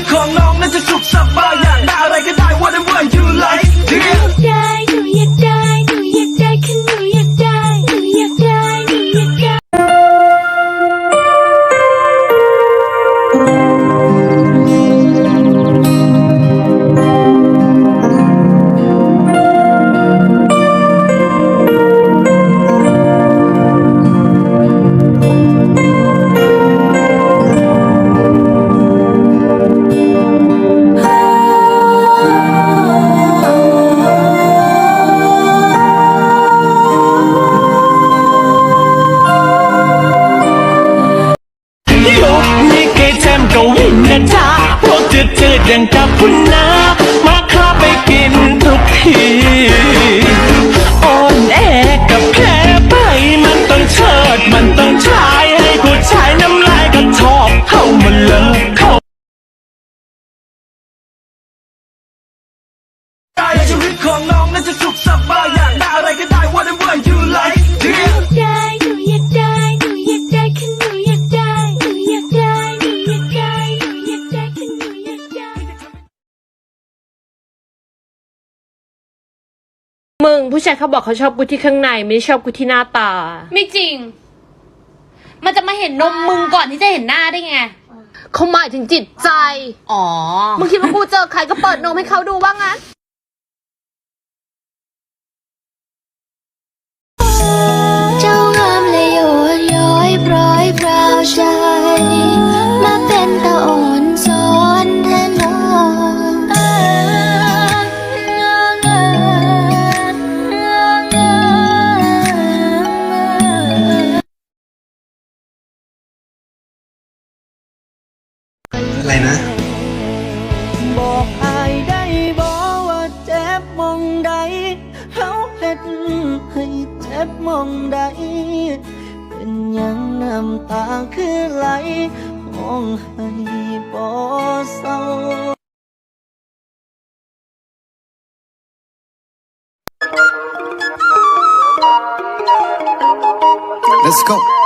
ตของน้องน่าจะสุขสบาย ของน้องน่าจะสุขสบายอยากได้อะไรก็ได้ whatever you like yeah ได้หนูอยากได้หนูอยากได้แค่หนูอยากได้หนูอยากได้หนูอยากได้หนูอยากได้แค่หนูอยากได้มึงผู้ชายเขาบอกเขาชอบกูที่ข้างในไม่ได้ชอบกูที่หน้าตา ไม่จริง มันจะมาเห็นนมมึงก่อนที่จะเห็นหน้าได้ไง เขาหมายถึงจิตใจ อ๋อ มึงคิดว่ากูเจอใครก็เปิดนมให้เขาดูว่างั้น บอกอายได้บอกว่าเจ็บมองใดเขาเฮ็ดให้เจ็บมองใด เป็นหยังน้ำตาคือไหลห้องให้บ่เศร้า let's go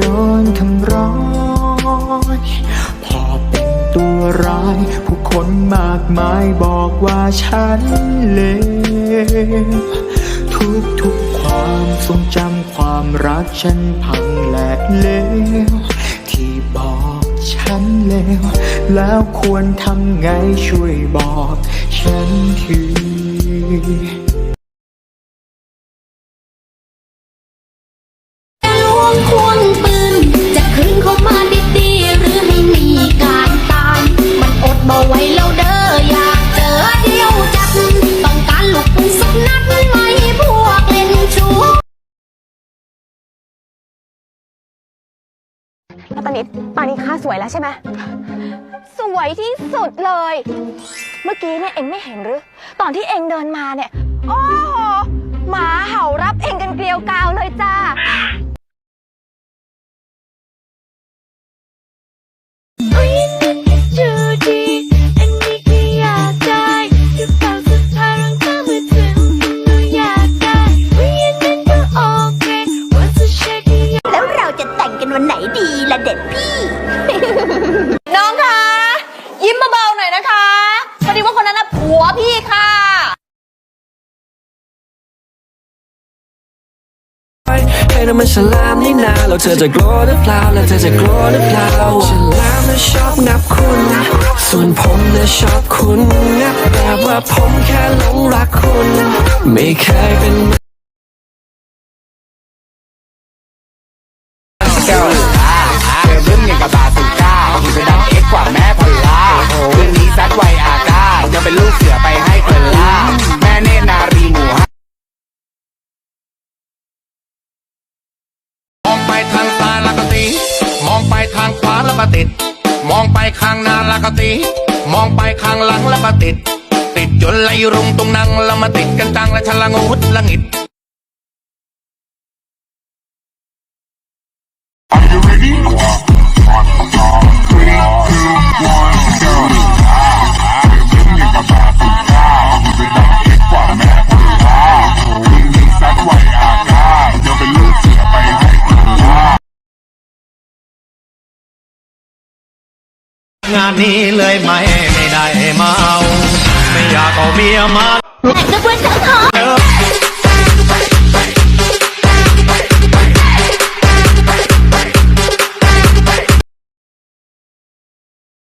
โดนทำร้ายพอเป็นตัวร้าย ผู้คนมากมายบอกว่าฉันเลวทุกทุกความทรงจำความรักฉันพังแหลกเลวที่บอกฉันเลวแล้วควรทำไงช่วยบอกฉันที นนี้ตอนนี้ข้าสวยแล้วใช่ไหมสวยที่สุดเลย เมื่อกี้เนี่ยเองไม่เห็นหรือ ตอนที่เองเดินมาเนี่ย โอ้โหหมาเห่ารับเองกันเกลียวกาวเลยจ้า นะมันฉลามนี่นาแล้วเธอจะกลัวหรือเปล่าแล้วเธอจะกลัวหรือเปล่าฉลามนะชอบงับคุณ ส่วนผมน่ะชอบคุณงับแบบว่าผมแค่หลงรักคุณ ไม่เคยเป็น ข้างขวาแล้วก็ติด มองไปข้างหน้าแล้วก็ตีมองไปข้างหลังแล้วก็ติด ติดจนไหลรุงตรงนั่งแล้วมาติดกันจังและฉลังหุดละงิด งานนี้เลยไม่ไม่ได้เมา ไม่อยากเอาเมียมา แต่ก็เพื่อนฉันขอ